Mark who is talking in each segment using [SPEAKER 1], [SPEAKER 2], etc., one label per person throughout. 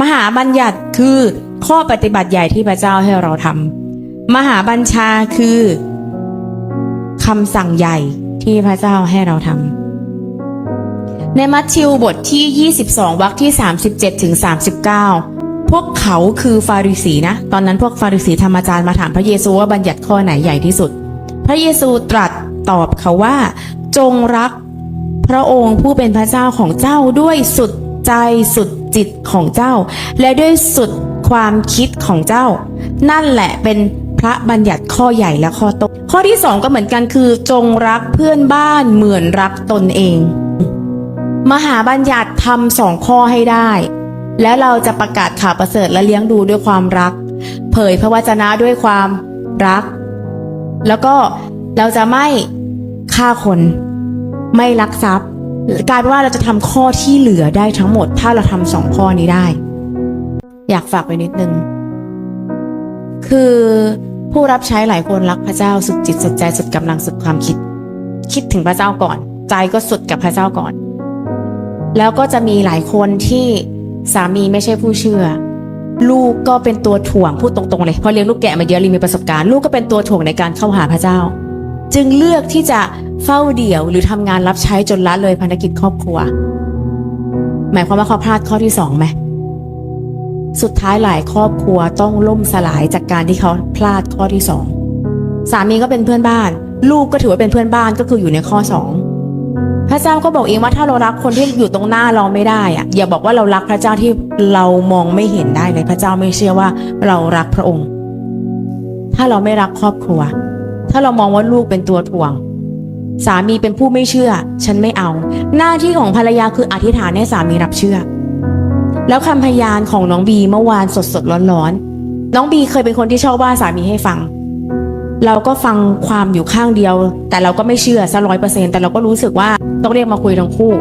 [SPEAKER 1] มหาบัญญัติคือข้อปฏิบัติใหญ่ที่พระเจ้าให้เราทำมหาบัญชาคือคำสั่งใหญ่ที่พระเจ้าให้เราทำในมัทธิวบทที่ 22วรรคที่ 37ถึง39 พวกเขาคือฟาริสีนะ ตอนนั้นพวกฟาริสีธรรมจารย์มาถามพระเยซูว่าบัญญัติข้อไหนใหญ่ที่สุด พระเยซูตรัสตอบเขาว่า จงรักพระองค์ผู้เป็นพระเจ้าของเจ้าด้วยสุดใจสุด จิตของเจ้า และด้วยสุดความคิดของเจ้า นั่นแหละเป็นพระบัญญัติข้อใหญ่และข้อโตข้อที่สองก็เหมือนกันคือ จงรักเพื่อนบ้านเหมือนรักตนเอง มหาบัญญัติทำสองข้อให้ได้ แล้วเราจะประกาศข่าวประเสริฐและเลี้ยงดูด้วยความรัก เผยพระวจนะด้วยความรัก แล้วก็เราจะไม่ฆ่าคน ไม่ลักทรัพย์ กลายเป็นว่าเราจะทำข้อที่เหลือได้ทั้งหมด ถ้าเราทำสองข้อนี้ได้ อยากฝากไว้นิดนึง คือผู้รับใช้หลายคนรักพระเจ้าสุดจิตสุดใจสุดกำลังสุดความคิด คิดถึงพระเจ้าก่อน ใจก็สุดกับพระเจ้าก่อน แล้วก็จะมีหลายคนที่สามีไม่ใช่ผู้เชื่อ ลูกก็เป็นตัวถ่วงพูดตรงๆเลยเพราะเลี้ยงลูกแกะมาเยอะรีมีประสบการณ์ลูกก็เป็นตัวถ่วงในการเข้าหาพระเจ้า จึงเลือกที่จะ เฝ้าเดี่ยวหรือทำงานรับใช้จนละเลยภารกิจครอบครัว หมายความว่าเขาพลาดข้อที่สองไหมสุดท้ายหลายครอบครัวต้องล่มสลายจากการที่เขาพลาดข้อที่สองสามีก็เป็นเพื่อนบ้าน ลูกก็ถือว่าเป็นเพื่อนบ้านก็คืออยู่ในข้อสองพระเจ้าก็บอกเองว่าถ้าเรารักคนที่อยู่ตรงหน้าเราไม่ได้อะอย่าบอกว่าเรารักพระเจ้าที่เรามองไม่เห็นได้เลยพระเจ้าไม่เชื่อว่าเรารักพระองค์ ถ้าเราไม่รักครอบครัว ถ้าเรามองว่าลูกเป็นตัวถ่วง สามีเป็นผู้ไม่เชื่อ ฉันไม่เอา หน้าที่ของภรรยาคืออธิษฐานให้สามีรับเชื่อ แล้วคำพยานของน้องบีเมื่อวานสดสดร้อนร้อนน้องบีเคยเป็นคนที่ชอบว่าสามีให้ฟัง เราก็ฟังความอยู่ข้างเดียว แต่เราก็ไม่เชื่อซะร้อยเปอร์เซ็นต์แต่เราก็รู้สึกว่าต้องเรียกมาคุยทั้งคู่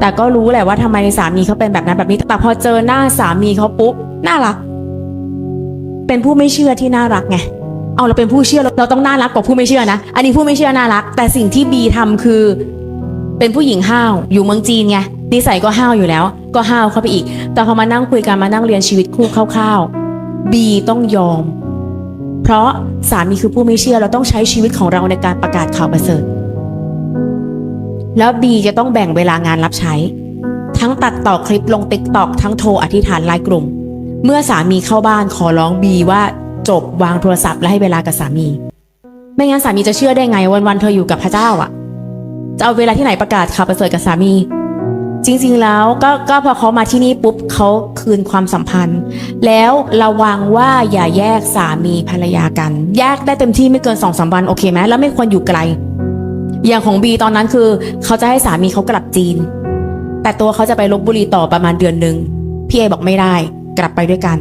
[SPEAKER 1] แต่ก็รู้แหละว่าทำไมสามีเขาเป็นแบบนั้นแบบนี้แต่พอเจอหน้าสามีเขาปุ๊บน่ารัก เป็นผู้ไม่เชื่อที่น่ารักไง เอาเราเป็นผู้เชื่อเราต้องน่ารักกว่าผู้ไม่เชื่อนะ อันนี้ผู้ไม่เชื่อน่ารัก แต่สิ่งที่บีทำคือ เป็นผู้หญิงห้าวอยู่เมืองจีนไงนิสัยก็ห้าวอยู่แล้ว ก็ห้าวเข้าไปอีก แต่พอมานั่งคุยกันมานั่งเรียนชีวิตคู่คร่าวๆบีต้องยอม เพราะสามีคือผู้ไม่เชื่อเราต้องใช้ชีวิตของเราในการประกาศข่าวประเสริฐแล้วบีจะต้องแบ่งเวลางานรับใช้ ทั้งตัดต่อคลิปลงติ๊กตอกทั้งโทรอธิษฐานไลน์กลุ่ม เมื่อสามีเข้าบ้านขอร้องบีว่า จบวางโทรศัพท์และให้เวลากับสามี ไม่งั้นสามีจะเชื่อได้ไงวันๆเธออยู่กับพระเจ้าอะ จะเอาเวลาที่ไหนประกาศข่าวประเสริฐกับสามี จริงๆแล้วก็ก็พอเขามาที่นี่ปุ๊บเขาคืนความสัมพันธ์ แล้วระวังว่าอย่าแยกสามีภรรยากัน แยกได้เต็มที่ไม่เกินสองสามวันโอเคไหมแล้วไม่ควรอยู่ไกล อย่างของบีตอนนั้นคือ เขาจะให้สามีเขากลับจีน แต่ตัวเขาจะไปลบบุรีต่อประมาณเดือนหนึ่งพี่เอบอกไม่ได้กลับไปด้วยกัน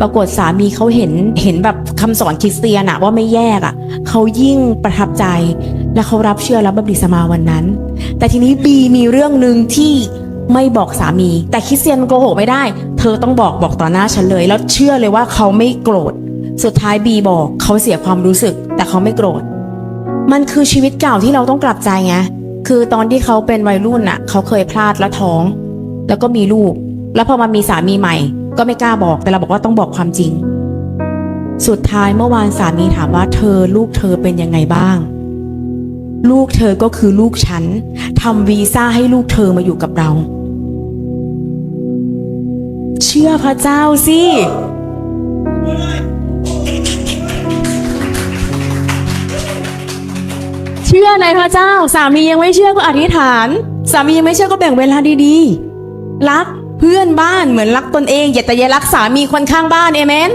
[SPEAKER 1] ปรากฏสามีเขาเห็นเห็นแบบคำสอนคริสเตียนอะว่าไม่แยกอะเขายิ่งประทับใจ และเขารับเชื่อรับบัพติศมาวันนั้น แต่ทีนี้บีมีเรื่องหนึ่งที่ไม่บอกสามี แต่คริสเตียนโกหกไม่ได้ เธอต้องบอกบอกต่อหน้าฉันเลย แล้วเชื่อเลยว่าเขาไม่โกรธ สุดท้ายบีบอกเขาเสียความรู้สึก แต่เขาไม่โกรธ มันคือชีวิตเก่าที่เราต้องกลับใจไงคือตอนที่เขาเป็นวัยรุ่นน่ะเขาเคยพลาดแล้วท้อง แล้วก็มีลูก แล้วพอมามีสามีใหม่ ก็ไม่กล้าบอกแต่เราบอกว่าต้องบอกความจริง สุดท้ายเมื่อวานสามีถามว่าเธอลูกเธอเป็นยังไงบ้าง ลูกเธอก็คือลูกฉันทำวีซ่าให้ลูกเธอมาอยู่กับเรา เชื่อพระเจ้าสิเชื่อในพระเจ้า สามียังไม่เชื่อก็อธิษฐาน สามียังไม่เชื่อก็แบ่งเวลาดีๆ รัก เพื่อนบ้านเหมือนรักตนเองอย่าแต่อย่ารักสามีคนข้างบ้านเอเมน